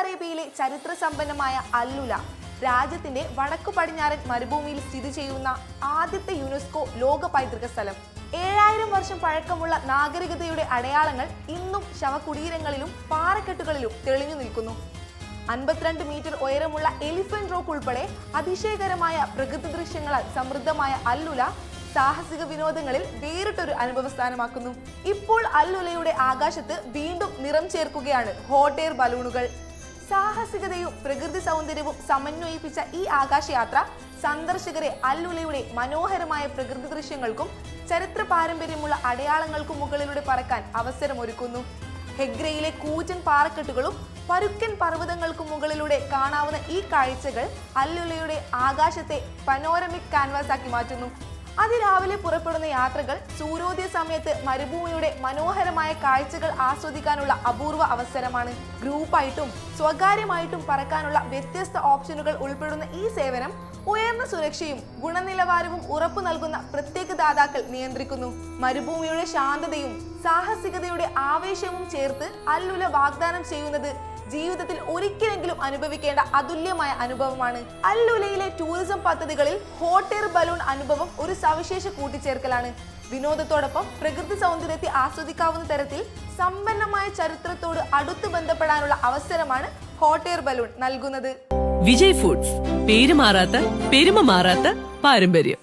അറേബ്യയിലെ ചരിത്ര സമ്പന്നമായ അല്ലുല രാജ്യത്തിന്റെ വടക്കു പടിഞ്ഞാറൻ മരുഭൂമിയിൽ സ്ഥിതി ചെയ്യുന്ന ആദ്യത്തെ യുനെസ്കോ ലോക പൈതൃക സ്ഥലം. ഏഴായിരം വർഷം പഴക്കമുള്ള നാഗരികതയുടെ അടയാളങ്ങൾ ഇന്നും ശവകുടീരങ്ങളിലും പാറക്കെട്ടുകളിലും തെളിഞ്ഞു നിൽക്കുന്നു. അൻപത്തിരണ്ട് മീറ്റർ ഉയരമുള്ള എലിഫന്റ് റോക്ക് ഉൾപ്പെടെ അതിശയകരമായ പ്രകൃതി ദൃശ്യങ്ങളാൽ സമൃദ്ധമായ അല്ലുല സാഹസിക വിനോദങ്ങളിൽ വേറിട്ടൊരു അനുഭവ സ്ഥാനമാക്കുന്നു ഇപ്പോൾ അല്ലുലയുടെ ആകാശത്ത് വീണ്ടും നിറം ചേർക്കുകയാണ് ഹോട്ട് എയർ ബലൂണുകൾ. സാഹസികതയും പ്രകൃതി സൗന്ദര്യവും സമന്വയിപ്പിച്ച ഈ ആകാശയാത്ര സന്ദർശകരെ അല്ലുലയുടെ മനോഹരമായ പ്രകൃതി ദൃശ്യങ്ങൾക്കും ചരിത്ര പാരമ്പര്യമുള്ള അടയാളങ്ങൾക്കും മുകളിലൂടെ പറക്കാൻ അവസരമൊരുക്കുന്നു. ഹെഗ്രയിലെ കൂജൻ പാറക്കെട്ടുകളും പരുക്കൻ പർവതങ്ങൾക്കും മുകളിലൂടെ കാണാവുന്ന ഈ കാഴ്ചകൾ അല്ലുലയുടെ ആകാശത്തെ പനോരമിക് കാൻവാസ് ആക്കി മാറ്റുന്നു. അതിരാവിലെ പുറപ്പെടുന്ന യാത്രകൾ സൂര്യോദയ സമയത്ത് മരുഭൂമിയുടെ മനോഹരമായ കാഴ്ചകൾ ആസ്വദിക്കാനുള്ള അപൂർവ അവസരമാണ്. ഗ്രൂപ്പായിട്ടും സ്വകാര്യമായിട്ടും പറക്കാനുള്ള വ്യത്യസ്ത ഓപ്ഷനുകൾ ഉൾപ്പെടുന്ന ഈ സേവനം ഉയർന്ന സുരക്ഷയും ഗുണനിലവാരവും ഉറപ്പു നൽകുന്ന പ്രത്യേക ദാതാക്കൾ നിയന്ത്രിക്കുന്നു. മരുഭൂമിയുടെ ശാന്തതയും സാഹസികതയുടെ ആവേശവും ചേർത്ത് അല്ലുല വാഗ്ദാനം ചെയ്യുന്നത് ജീവിതത്തിൽ ഒരിക്കലെങ്കിലും അനുഭവിക്കേണ്ട അതുല്യമായ അനുഭവമാണ് അല്ലുലയിലെ ടൂറിസം പദ്ധതികളിൽ ഹോട്ട് എയർ ബലൂൺ അനുഭവം ഒരു സവിശേഷ കൂട്ടിച്ചേർക്കലാണ്. വിനോദത്തോടൊപ്പം പ്രകൃതി സൗന്ദര്യത്തെ ആസ്വദിക്കാവുന്ന തരത്തിൽ സമ്പന്നമായ ചരിത്രത്തോട് അടുത്ത് ബന്ധപ്പെടാനുള്ള അവസരമാണ് ഹോട്ട് എയർ ബലൂൺ നൽകുന്നത്. വിജയ് ഫുഡ്സ് പേര് മാറാത്ത പെരുമ മാറാത്ത പാരമ്പര്യം.